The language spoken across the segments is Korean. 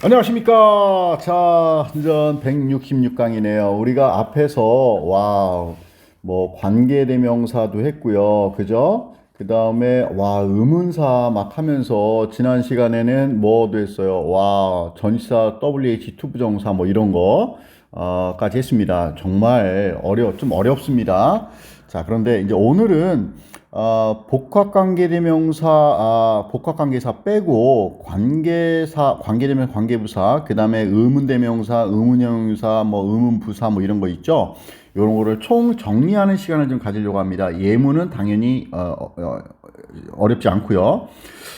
안녕하십니까. 자, 완전 166강이네요. 우리가 앞에서, 와우, 뭐, 관계대명사도 했고요. 그죠? 그 다음에, 와, 의문사 막 하면서, 지난 시간에는 뭐도 했어요. 와, 전시사 WH 투부정사 뭐 이런 거, 어, 까지 했습니다. 정말 어려, 좀 어렵습니다. 자, 그런데 이제 오늘은 어, 복합관계대명사, 아, 복합관계사 빼고 관계사, 관계대명 관계부사, 그 다음에 의문대명사, 의문형용사, 뭐 의문부사 뭐 이런 거 있죠. 이런 거를 총 정리하는 시간을 좀 가지려고 합니다. 예문은 당연히 어, 어, 어렵지 않고요.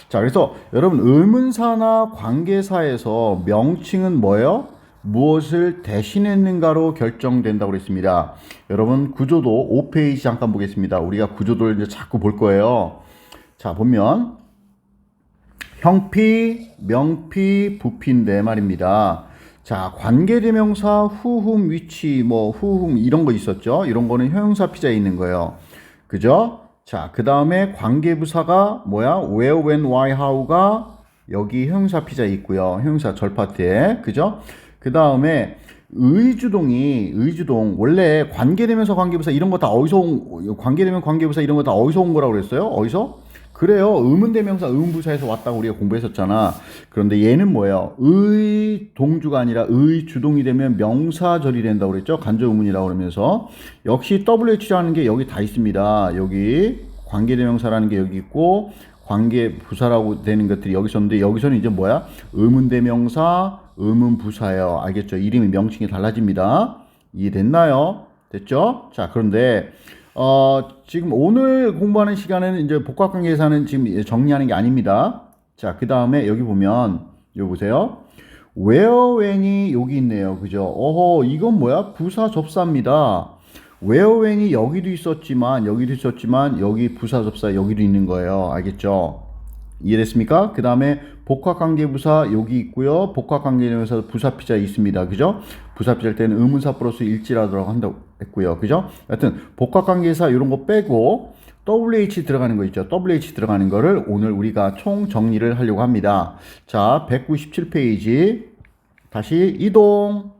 자, 그래서 여러분 의문사나 관계사에서 명칭은 뭐예요? 무엇을 대신했는가로 결정된다고 그랬습니다. 여러분 구조도 5페이지 잠깐 보겠습니다. 우리가 구조도를 이제 자꾸 볼 거예요. 자, 보면 형피, 명피, 부피인데 말입니다. 자, 관계대명사, 후흠, 위치, 뭐 후흠 이런 거 있었죠. 이런 거는 형용사 피자에 있는 거예요. 그죠? 자, 그 다음에 관계부사가 뭐야? where, when, why, how가 여기 형용사 피자에 있고요. 형용사 절파트에. 그죠? 그 다음에 의주동이 의주동 원래 관계되면서 관계부사 이런 거 다 어디서 온 관계되면 관계부사 이런 거 다 어디서 온 거라고 그랬어요? 어디서? 그래요. 의문대명사 의문부사에서 왔다고 우리가 공부했었잖아. 그런데 얘는 뭐예요? 의동주가 아니라 의주동이 되면 명사절이 된다고 그랬죠? 간접의문이라고 그러면서 역시 WH라는 게 여기 다 있습니다. 여기 관계대명사라는 게 여기 있고 관계 부사라고 되는 것들이 여기 있었는데 여기서는 이제 뭐야? 의문 대명사, 의문 부사예요. 알겠죠? 이름이 명칭이 달라집니다. 이해됐나요? 됐죠? 자, 그런데 어, 지금 오늘 공부하는 시간에는 이제 복합 관계사는 지금 정리하는 게 아닙니다. 자, 그 다음에 여기 보면 여기 보세요. where when이 여기 있네요. 그죠? 어허, 이건 뭐야? 부사 접사입니다. When이 여기도 있었지만 여기도 있었지만 여기 부사 접사 여기도 있는 거예요. 알겠죠? 이해됐습니까? 그 다음에 복합관계부사 여기 있고요. 복합관계대명사 부사피자 있습니다. 그죠? 부사피자일 때는 의문사 플러스 일지라고 한다고 했고요. 그죠? 하여튼 복합관계사 이런 거 빼고 WH 들어가는 거 있죠. WH 들어가는 거를 오늘 우리가 총 정리를 하려고 합니다. 자, 197페이지 다시 이동.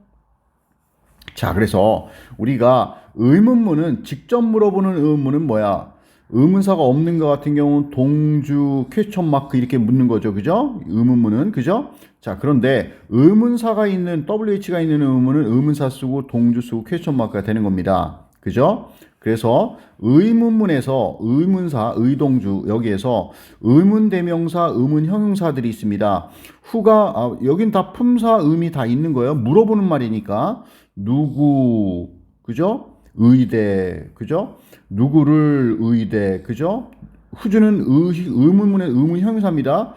자, 그래서 우리가 의문문은 직접 물어보는 의문문은 뭐야? 의문사가 없는 것 같은 경우는 동주, 퀘스천 마크 이렇게 묻는 거죠. 그죠? 의문문은. 그죠? 자, 그런데 의문사가 있는, WH가 있는 의문은 의문사 쓰고 동주 쓰고 퀘스천 마크가 되는 겁니다. 그죠? 그래서 의문문에서 의문사, 의동주 여기에서 의문 대명사, 의문 형용사들이 있습니다. 후가 아, 여긴 다 품사, 의미 다 있는 거예요. 물어보는 말이니까 누구, 그죠? 의대, 그죠? 누구를 의대, 그죠? 후주는 의, 의문문의 의문 형용사입니다.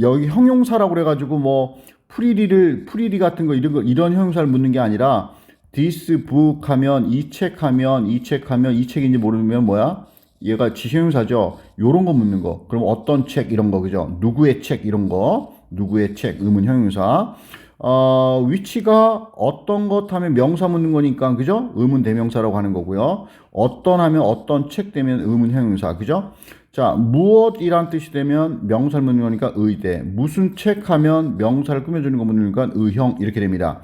여기 형용사라고 그래가지고 뭐 프리리를 프리리 같은 거 이런 거 이런 형용사를 묻는 게 아니라 this book 하면 이 책 하면 이 책 하면 이 책인지 모르면 뭐야? 얘가 지시형용사죠. 요런 거 묻는 거. 그럼 어떤 책 이런 거 그죠? 누구의 책 이런 거. 누구의 책 의문 형용사. 어, 위치가 어떤 것 하면 명사 묻는 거니까 그죠? 의문 대명사라고 하는 거고요. 어떤 하면 어떤 책 되면 의문 형용사 그죠? 자, 무엇이란 뜻이 되면 명사를 묻는 거니까 의대. 무슨 책 하면 명사를 꾸며주는 거 묻는 거니까 의형 이렇게 됩니다.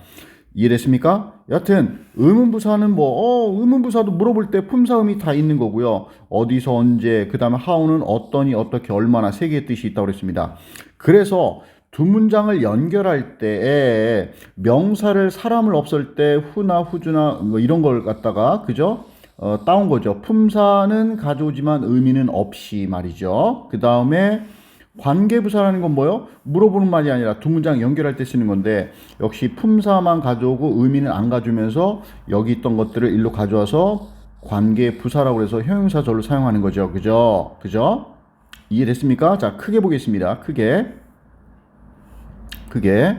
이해됐습니까? 여튼 의문부사는 뭐 어, 의문부사도 물어볼 때 품사음이 다 있는 거고요. 어디서 언제 그다음에 how는 어떠니 어떻게 얼마나 세 개의 뜻이 있다고 그랬습니다. 그래서 두 문장을 연결할 때 명사를 사람을 없을 때 후나 후주나 뭐 이런 걸 갖다가 그죠? 어, 따온 거죠. 품사는 가져오지만 의미는 없이 말이죠. 그 다음에 관계부사라는 건 뭐요? 물어보는 말이 아니라 두 문장 연결할 때 쓰는 건데 역시 품사만 가져오고 의미는 안 가져오면서 여기 있던 것들을 일로 가져와서 관계부사라고 해서 형용사절로 사용하는 거죠. 그죠? 그죠? 이해됐습니까? 자, 크게 보겠습니다. 크게. 크게.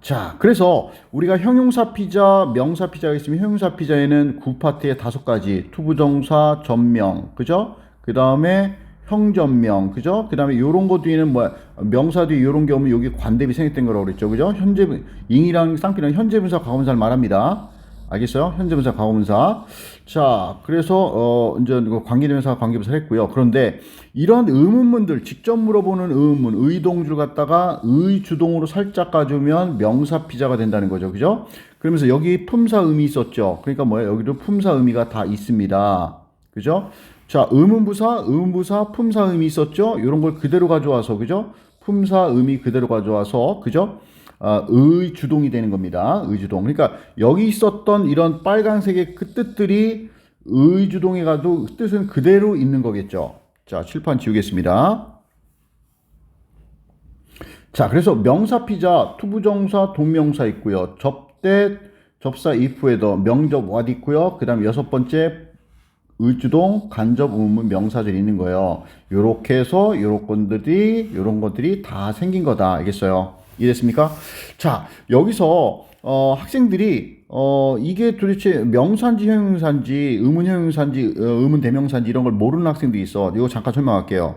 자, 그래서 우리가 형용사 피자, 명사 피자가 있으면 형용사 피자에는 구파트에 다섯 가지 투부정사, 전명, 그죠? 그 다음에 형전명, 그죠? 그 다음에 요런 거 뒤에는 뭐야? 명사 뒤에 요런 게 오면 여기 관대비 생략된 거라고 그랬죠, 그죠? 현재, 잉이랑 쌍피랑 현재 분사, 과거분사를 말합니다. 알겠어요? 현재분사, 과거분사. 자, 그래서 어 이제 관계대명사, 관계분사 했고요. 그런데 이런 의문문들 직접 물어보는 의문문, 의동주를 갖다가 의주동으로 살짝 가져오면 명사 피자가 된다는 거죠. 그죠? 그러면서 여기 품사 의미 있었죠. 그러니까 뭐예요? 여기도 품사 의미가 다 있습니다. 그죠? 자, 의문부사, 의문부사, 품사 의미 있었죠? 이런 걸 그대로 가져와서, 그죠? 품사 의미 그대로 가져와서, 그죠? 아, 의주동이 되는 겁니다. 의주동. 그러니까 여기 있었던 이런 빨간색의 그 뜻들이 의주동에 가도 뜻은 그대로 있는 거겠죠. 자, 칠판 지우겠습니다. 자, 그래서 명사 피자, 투부정사, 동명사 있고요. 접대, 접사 if에도 명접 what 있고요. 그 다음에 여섯 번째 의주동, 간접 의문 명사절이 있는 거예요. 요렇게 해서 요런 것들이 요런 것들이 다 생긴 거다. 알겠어요? 이해됐습니까? 자, 여기서 어, 학생들이 어, 이게 도대체 명사인지 형용사인지 의문 형용사인지 어, 의문 대명사인지 이런 걸 모르는 학생들이 있어. 이거 잠깐 설명할게요.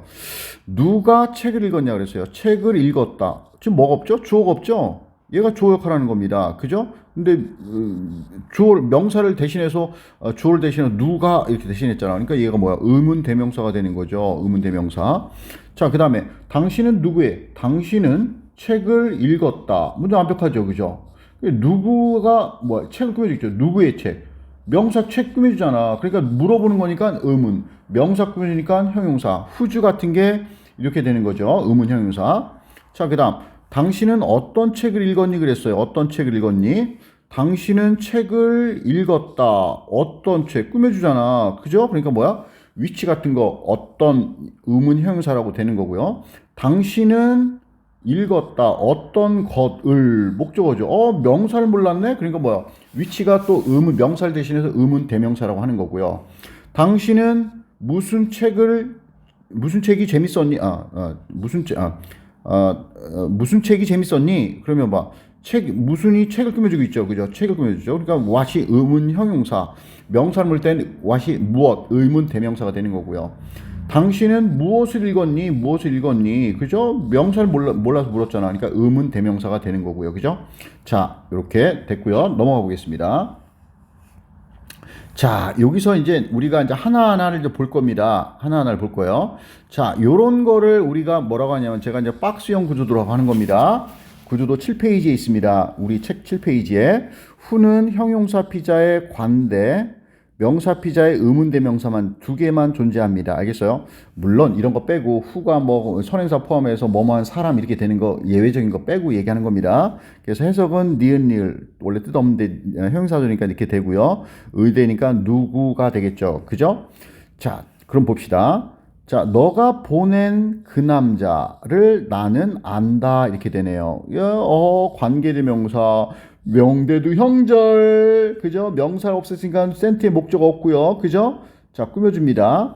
누가 책을 읽었냐 그랬어요. 책을 읽었다. 지금 뭐가 없죠? 주어가 없죠? 얘가 주어 역할을 하는 겁니다. 그죠? 근데 음, 주어 명사를 대신해서 어, 주어를 대신해서 누가 이렇게 대신했잖아. 그러니까 얘가 뭐야? 의문 대명사가 되는 거죠. 의문 대명사. 자, 그다음에 당신은 누구의? 당신은 책을 읽었다. 문제 완벽하죠. 그죠? 누구가 뭐 책을 꾸며주죠. 누구의 책? 명사 책 꾸며주잖아. 그러니까 물어보는 거니까 의문. 명사 꾸며주니까 형용사. 후주 같은 게 이렇게 되는 거죠. 의문 형용사. 자, 그 다음. 당신은 어떤 책을 읽었니? 그랬어요. 어떤 책을 읽었니? 당신은 책을 읽었다. 어떤 책? 꾸며주잖아. 그죠? 그러니까 뭐야? 위치 같은 거 어떤 의문 형용사라고 되는 거고요. 당신은 읽었다. 어떤 것을 목적어죠. 어, 명사를 몰랐네? 그러니까 뭐야? 위치가 또 의문, 명사를 대신해서 의문 대명사라고 하는 거고요. 당신은 무슨 책을, 무슨 책이 재밌었니? 아, 아 무슨 책, 아, 아, 어, 무슨 책이 재밌었니? 그러면 봐. 책, 무슨이 책을 꾸며주고 있죠. 그죠? 책을 꾸며주죠. 그러니까 what이 의문 형용사. 명사를 물 때는 what이 무엇, 의문 대명사가 되는 거고요. 당신은 무엇을 읽었니? 무엇을 읽었니? 그죠? 명사를 몰라, 몰라서 물었잖아. 그러니까 의문 대명사가 되는 거고요. 그죠? 자, 이렇게 됐고요. 넘어가 보겠습니다. 자, 여기서 이제 우리가 이제 하나하나를 이제 볼 겁니다. 하나하나를 볼 거예요. 자, 요런 거를 우리가 뭐라고 하냐면 제가 이제 박스형 구조도라고 하는 겁니다. 구조도 7페이지에 있습니다. 우리 책 7페이지에 후는 형용사 피자의 관대, 명사 피자의 의문 대명사만 두 개만 존재합니다. 알겠어요? 물론 이런 거 빼고 후가 뭐 선행사 포함해서 뭐뭐한 사람 이렇게 되는 거 예외적인 거 빼고 얘기하는 겁니다. 그래서 해석은 니은 니을 원래 뜻 없는데 형용사조니까 이렇게 되고요. 의대니까 누구가 되겠죠. 그죠? 자, 그럼 봅시다. 자, 너가 보낸 그 남자를 나는 안다 이렇게 되네요. 어, 관계대명사 명대도 형절 그죠? 명사를 없앴으니까 센트의 목적 없고요. 그죠? 자, 꾸며줍니다.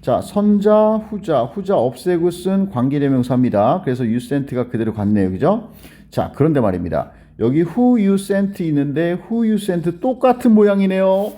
자, 선자, 후자, 후자 없애고 쓴 관계대명사입니다. 그래서 sent가 그대로 갔네요. 그죠? 자, 그런데 말입니다. 여기 sent 있는데 sent 똑같은 모양이네요.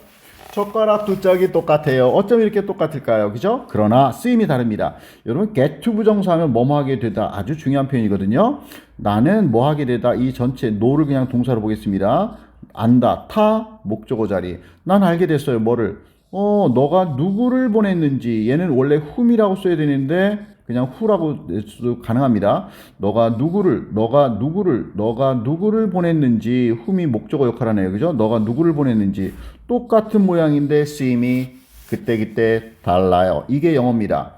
젓가락 두 짝이 똑같아요. 어쩜 이렇게 똑같을까요? 그죠? 그러나 쓰임이 다릅니다. 여러분 get to 부정사하면 뭐뭐 하게 되다 아주 중요한 표현이거든요. 나는 뭐 하게 되다 이 전체 노를 그냥 동사로 보겠습니다. 안다 타 목적어 자리. 난 알게 됐어요. 뭐를? 어 너가 누구를 보냈는지 얘는 원래 whom이라고 써야 되는데 그냥 후라고 도 가능합니다. 너가 누구를, 너가 누구를, 너가 누구를 보냈는지 훔이 목적어 역할하네요. 그죠? 너가 누구를 보냈는지 똑같은 모양인데 쓰임이 그때그때 달라요. 이게 영어입니다.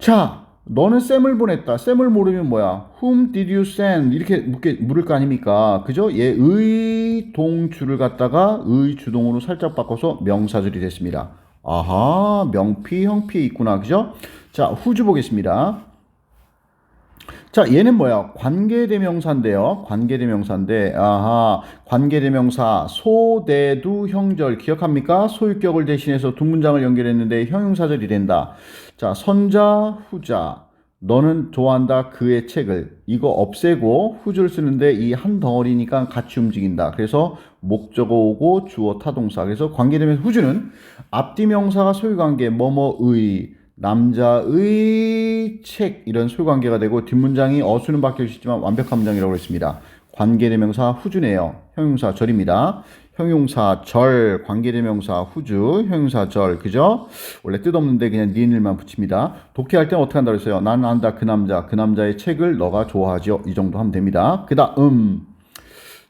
자, 너는 쌤을 보냈다. 쌤을 모르면 뭐야? Whom did you send? 이렇게 묻게, 물을 거 아닙니까? 그죠? 얘 의동주를 갖다가 의주동으로 살짝 바꿔서 명사절이 됐습니다. 아하, 명피, 형피 있구나. 그죠? 자, 후주 보겠습니다. 자, 얘는 뭐야? 관계대명사인데요. 관계대명사인데, 아하, 관계대명사, 소대두 형절, 기억합니까? 소유격을 대신해서 두 문장을 연결했는데 형용사절이 된다. 자, 선자, 후자. 너는 좋아한다 그의 책을 이거 없애고 후주를 쓰는데 이 한 덩어리니까 같이 움직인다. 그래서 목적어 오고 주어 타동사. 그래서 관계대명사 후주는 앞뒤 명사가 소유관계 뭐뭐의 남자의 책 이런 소유관계가 되고 뒷문장이 어수는 바뀔 수 있지만 완벽한 문장이라고 했습니다. 관계대명사 후주네요. 형용사 절입니다. 형용사 절, 관계대명사 후주, 형용사 절, 그죠? 원래 뜻없는데 그냥 니은을만 붙입니다. 독해할 때는 어떻게 한다고 했어요? 나는 안다 그 남자, 그 남자의 책을 너가 좋아하죠. 이 정도 하면 됩니다. 그 다음.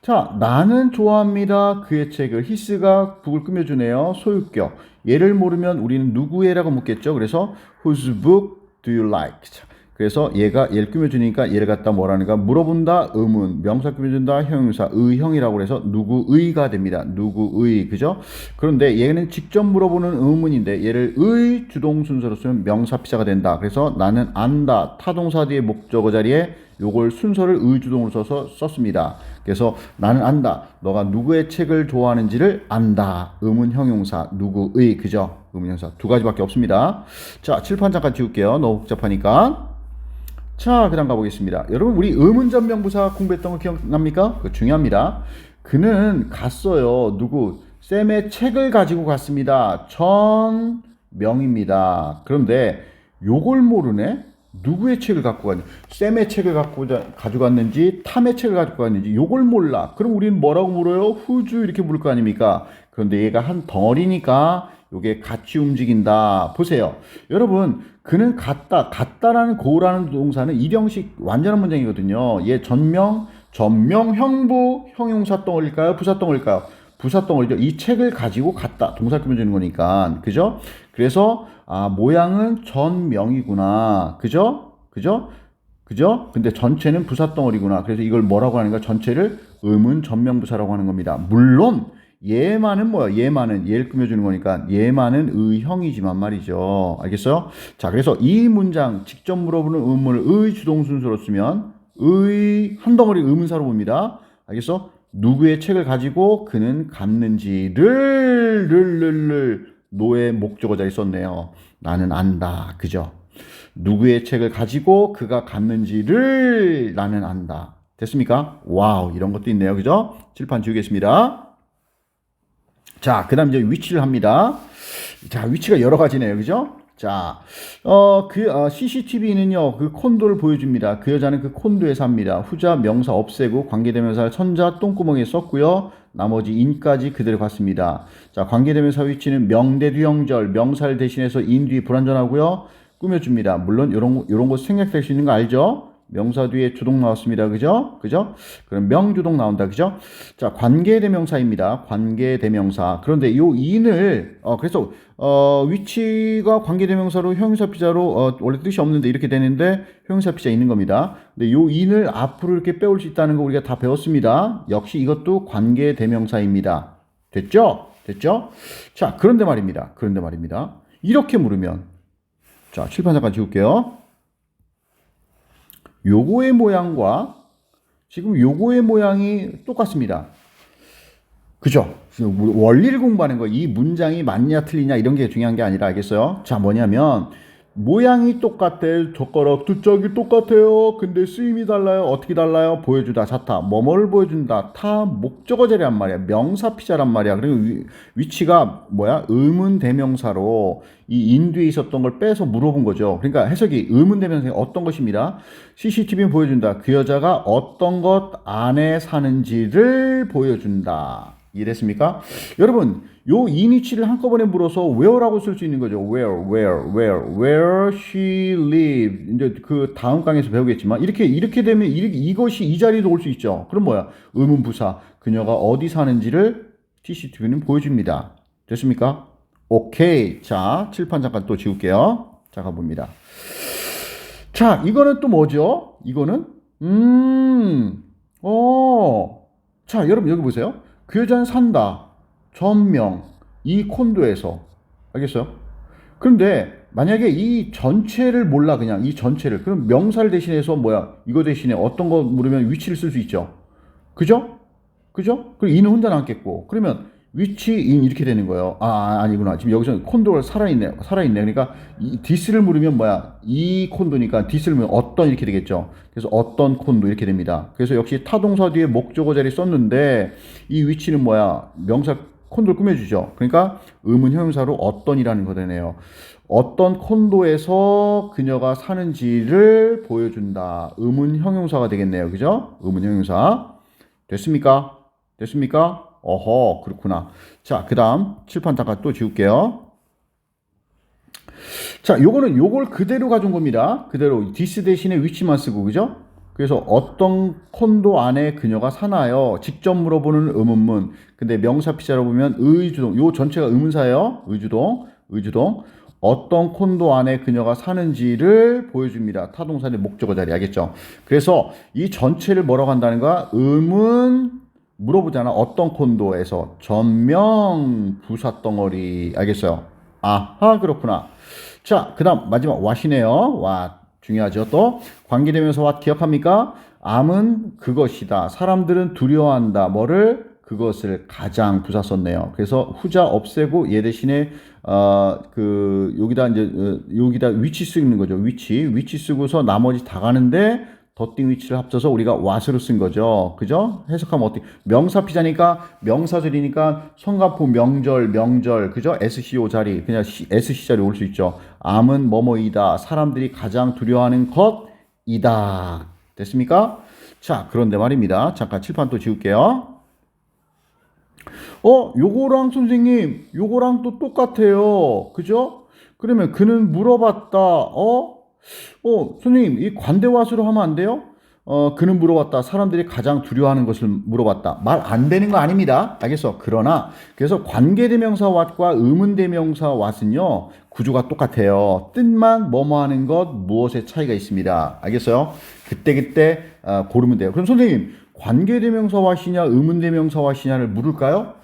자, 나는 좋아합니다. 그의 책을. 히스가 북을 꾸며주네요. 소유격. 얘를 모르면 우리는 누구의라고 묻겠죠. 그래서 whose book do you like? 자, 그래서 얘가 얘를 꾸며주니까 얘를 갖다 뭐라는가 물어본다 의문 명사 꾸며준다 형용사 의형이라고 해서 누구의가 됩니다 누구의 그죠 그런데 얘는 직접 물어보는 의문인데 얘를 의 주동 순서로 쓰면 명사 피자가 된다 그래서 나는 안다 타동사 뒤에 목적어 자리에 요걸 순서를 의주동으로 써서 썼습니다. 그래서 나는 안다. 너가 누구의 책을 좋아하는지를 안다. 의문 형용사 누구의 그죠? 의문 형용사 두 가지밖에 없습니다. 자, 칠판 잠깐 지울게요. 너무 복잡하니까. 자, 그 다음 가보겠습니다. 여러분 우리 의문전 명부사 공부했던 거 기억납니까? 그 중요합니다. 그는 갔어요. 누구? 쌤의 책을 가지고 갔습니다. 전 명입니다. 그런데 요걸 모르네. 누구의 책을 갖고 갔는지, 쌤의 책을 갖고 자- 가져갔는지, 탐의 책을 갖고 갔는지, 요걸 몰라. 그럼 우리는 뭐라고 물어요? 후주 이렇게 물을 거 아닙니까? 그런데 얘가 한 덩어리니까 요게 같이 움직인다. 보세요. 여러분, 그는 갔다. 갔다라는 고라는 동사는 일형식 완전한 문장이거든요. 얘 전명, 전명, 형부, 형용사 덩어리일까요? 부사 덩어리일까요? 부사 덩어리죠. 이 책을 가지고 갔다. 동사 꾸며주는 거니까. 그죠? 그래서, 아, 모양은 전명이구나. 그죠? 그죠? 그죠? 근데 전체는 부사 덩어리구나. 그래서 이걸 뭐라고 하는가? 전체를 의문 전명부사라고 하는 겁니다. 물론, 얘만은 뭐야? 얘만은 얘를 꾸며주는 거니까 얘만은 의형이지만 말이죠. 알겠어요? 자, 그래서 이 문장 직접 물어보는 의문을 의 주동 순서로 쓰면 의 한 덩어리 의문사로 봅니다. 알겠어? 누구의 책을 가지고 그는 갔는지를 를를를 노의 목적어 자리 썼네요. 나는 안다. 그죠? 누구의 책을 가지고 그가 갔는지를 나는 안다. 됐습니까? 와우, 이런 것도 있네요. 그죠? 칠판 지우겠습니다. 자, 그 다음 이제 위치를 합니다. 자, 위치가 여러 가지네요. 그죠? 자, 어, 그, 어, CCTV는요, 그 콘도를 보여줍니다. 그 여자는 그 콘도에 삽니다. 후자 명사 없애고 관계대명사를 선자 똥구멍에 썼고요. 나머지 인까지 그대로 갔습니다. 자, 관계대명사 위치는 명대두형절, 명사를 대신해서 인 뒤 불완전하고요. 꾸며줍니다. 물론 요런, 요런 거 생략될 수 있는 거 알죠? 명사 뒤에 주동 나왔습니다. 그죠? 그죠? 그럼 명주동 나온다. 그죠? 자, 관계대명사입니다. 관계대명사. 그런데 요 인을, 어, 그래서, 어, 위치가 관계대명사로 형용사 피자로, 어, 원래 뜻이 없는데 이렇게 되는데 형용사 피자 있는 겁니다. 근데 요 인을 앞으로 이렇게 빼올 수 있다는 거 우리가 다 배웠습니다. 역시 이것도 관계대명사입니다. 됐죠? 됐죠? 자, 그런데 말입니다. 그런데 말입니다. 이렇게 물으면, 자, 칠판 잠깐 지울게요. 요거의 모양과 지금 요거의 모양이 똑같습니다. 그죠? 원리를 공부하는 거, 이 문장이 맞냐 틀리냐 이런 게 중요한 게 아니라 알겠어요? 자, 뭐냐면 모양이 똑같아요. 젓가락 두 짝이 똑같아요. 근데 쓰임이 달라요. 어떻게 달라요? 보여주다 자타. 뭐뭐를 보여준다. 타 목적어 자리란 말이야. 명사 피자란 말이야. 그리고 위, 위치가 뭐야? 의문 대명사로 이 인뒤에 있었던 걸 빼서 물어본 거죠. 그러니까 해석이 의문 대명사가 어떤 것입니다. CCTV는 보여준다. 그 여자가 어떤 것 안에 사는지를 보여준다. 이해됐습니까? 여러분, 요 이니치를 한꺼번에 물어서 where라고 쓸 수 있는 거죠. where, where, where, where she live. 이제 그 다음 강에서 배우겠지만 이렇게 이렇게 되면 이렇게, 이것이 이 자리도 올 수 있죠. 그럼 뭐야? 의문 부사. 그녀가 어디 사는지를 TCTV는 보여줍니다. 됐습니까? 오케이. 자, 칠판 잠깐 또 지울게요. 자, 가봅니다. 자, 이거는 또 뭐죠? 이거는 음, 어, 자, 여러분 여기 보세요. 그 여자는 산다. 전명. 이 콘도에서. 알겠어요? 그런데 만약에 이 전체를 몰라 그냥 이 전체를 그럼 명사를 대신해서 뭐야 이거 대신에 어떤 거 물으면 위치를 쓸 수 있죠 그죠 그죠 그리고 인은 혼자 남겠고 그러면 위치 인 이렇게 되는 거예요 아 아니구나 지금 여기서 콘도가 살아있네 살아있네 그러니까 이 디스를 물으면 뭐야 이 콘도니까 디스를 물으면 어떤 이렇게 되겠죠 그래서 어떤 콘도 이렇게 됩니다 그래서 역시 타동사 뒤에 목적어 자리 썼는데 이 위치는 뭐야 명사 콘도를 꾸며주죠. 그러니까 의문 형용사로 어떤이라는 거 되네요. 어떤 콘도에서 그녀가 사는지를 보여준다. 의문 형용사가 되겠네요. 그죠? 의문 형용사. 됐습니까? 됐습니까? 어허, 그렇구나. 자, 그 다음 칠판 잠깐 또 지울게요. 자, 요거는 요걸 그대로 가져온 겁니다. 그대로 디스 대신에 위치만 쓰고 그죠? 그래서 어떤 콘도 안에 그녀가 사나요? 직접 물어보는 의문문. 근데 명사 피자로 보면 의주동. 요 전체가 의문사예요. 의주동. 의주동. 어떤 콘도 안에 그녀가 사는지를 보여줍니다. 타동사의 목적어 자리 알겠죠? 그래서 이 전체를 뭐라고 한다는 거야? 의문 물어보잖아. 어떤 콘도에서 전명 부사 덩어리 알겠어요? 아하 그렇구나. 자, 그다음 마지막 what이네요. what 중요하죠. 또 관계되면서 what 기억합니까? 암은 그것이다. 사람들은 두려워한다. 뭐를 그것을 가장 부사 썼네요. 그래서 후자 없애고 얘 대신에 어그 여기다 이제 어, 여기다 위치 쓰는 거죠. 위치 위치 쓰고서 나머지 다 가는데 덧띵 위치를 합쳐서 우리가 what으로 쓴 거죠. 그죠? 해석하면 어떻게 명사 피자니까 명사들이니까 성가포 명절 명절 그죠? SCO 자리 그냥 SC 자리 올 수 있죠. 암은 뭐뭐이다. 사람들이 가장 두려워하는 것이다. 됐습니까? 자, 그런데 말입니다. 잠깐 칠판 또 지울게요. 어, 요거랑 선생님, 요거랑 또 똑같아요. 그죠? 그러면 그는 물어봤다. 어? 어, 선생님, 이 관대화수로 하면 안 돼요? 어, 그는 물어봤다. 사람들이 가장 두려워하는 것을 물어봤다. 말 안 되는 거 아닙니다. 알겠어. 그러나, 그래서 관계대명사 what과 의문대명사 what은요, 구조가 똑같아요. 뜻만 뭐뭐 하는 것, 무엇의 차이가 있습니다. 알겠어요? 그때그때 어, 고르면 돼요. 그럼 선생님, 관계대명사 what이냐, 의문대명사 what이냐를 물을까요?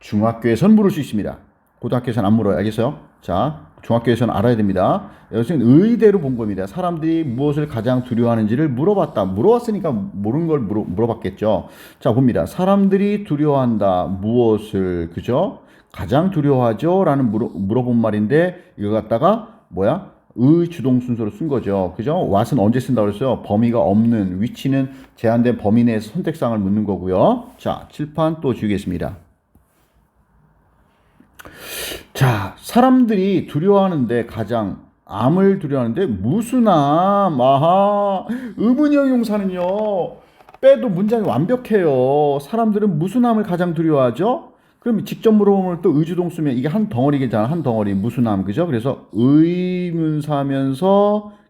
중학교에선 물을 수 있습니다. 고등학교에서는 안 물어요. 알겠어요? 자, 중학교에서는 알아야 됩니다. 여기서는 의대로 본 겁니다. 사람들이 무엇을 가장 두려워하는지를 물어봤다. 물어봤으니까 모르는 걸 물어, 물어봤겠죠. 자, 봅니다. 사람들이 두려워한다. 무엇을, 그죠? 가장 두려워하죠? 라는 물어, 물어본 말인데, 이거 갖다가, 뭐야? 의 주동 순서로 쓴 거죠. 그죠? what은 언제 쓴다고 그랬어요? 범위가 없는, 위치는 제한된 범위 내에서 선택상을 묻는 거고요. 자, 칠판 또 주겠습니다. 자, 사람들이 두려워하는데 가장 암을 두려워하는데 무슨 암? 아하, 의문형 용사는요. 빼도 문장이 완벽해요. 사람들은 무슨 암을 가장 두려워하죠? 그럼 직접 물어보면 또 의주동 쓰면 이게 한 덩어리잖아. 한 덩어리. 무슨 암, 그죠? 그래서 의문사면서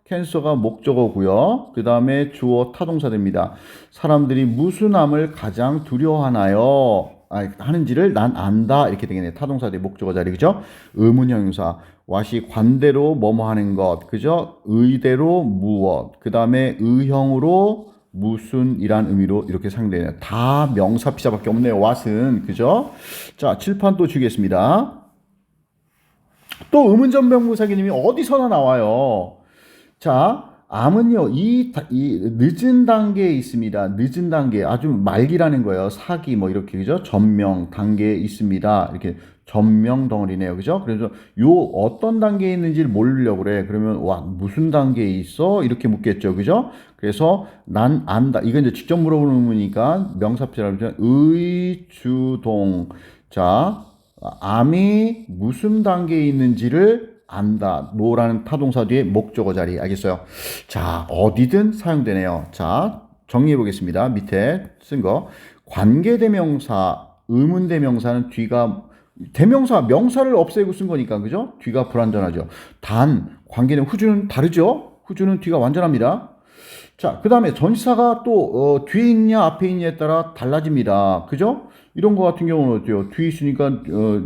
캔서가 목적어고요. 그 다음에 주어 타동사 됩니다. 사람들이 무슨 암을 가장 두려워하나요? 아, 하는지를 난 안다 이렇게 되겠네. 타동사의 목적어 자리 그죠? 의문형용사 와시 관대로 뭐뭐 하는 것 그죠? 의대로 무엇 그 다음에 의형으로 무슨이란 의미로 이렇게 상대해요. 다 명사 피자밖에 없네요. 왓은 그죠? 자 칠판 또 주겠습니다. 또 의문전병부사기님이 어디서나 나와요. 자, 암은요, 이, 다- 이 늦은 단계에 있습니다. 늦은 단계, 아주 말기라는 거예요. 사기, 뭐, 이렇게, 그죠? 전명 단계에 있습니다. 이렇게 전명 덩어리네요. 그죠? 그래서 요 어떤 단계에 있는지를 모르려고 그래. 그러면, 와, 무슨 단계에 있어? 이렇게 묻겠죠. 그죠? 그래서 난 안다. 이건 이제 직접 물어보는 거니까 명사피자라고 하죠. 의주동. 자, 암이 무슨 단계에 있는지를 안다. 노라는 타동사 뒤에 목적어 자리. 알겠어요? 자, 어디든 사용되네요. 자, 정리해 보겠습니다. 밑에 쓴 거. 관계대명사, 의문대명사는 뒤가 대명사, 명사를 없애고 쓴 거니까, 그죠? 뒤가 불완전하죠. 단, 관계는 후주는 다르죠? 후주는 뒤가 완전합니다. 자, 그 다음에 전치사가 또, 어, 뒤에 있냐, 앞에 있냐에 따라 달라집니다. 그죠? 이런 거 같은 경우는 어때요? 뒤에 있으니까, 어,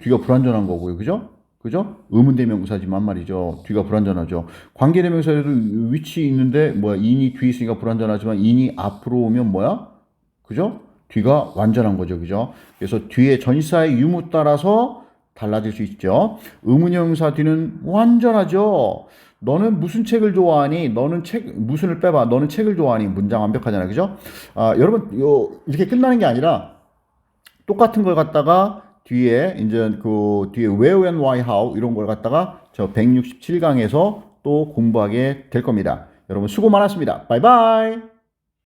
뒤가 불완전한 거고요. 그죠? 그죠? 의문대명사지만 말이죠. 뒤가 불완전하죠. 관계대명사에도 위치 있는데, 뭐야, 인이 뒤에 있으니까 불완전하지만, 인이 앞으로 오면 뭐야? 그죠? 뒤가 완전한 거죠. 그죠? 그래서 뒤에 전치사의 유무 따라서 달라질 수 있죠. 의문형사 뒤는 완전하죠. 너는 무슨 책을 좋아하니? 너는 책 무슨을 빼봐. 너는 책을 좋아하니? 문장 완벽하잖아, 그죠? 아, 여러분 요 이렇게 끝나는 게 아니라 똑같은 걸 갖다가 뒤에 이제 그 뒤에 where and why how 이런 걸 갖다가 저 167강에서 또 공부하게 될 겁니다. 여러분 수고 많았습니다. 바이바이.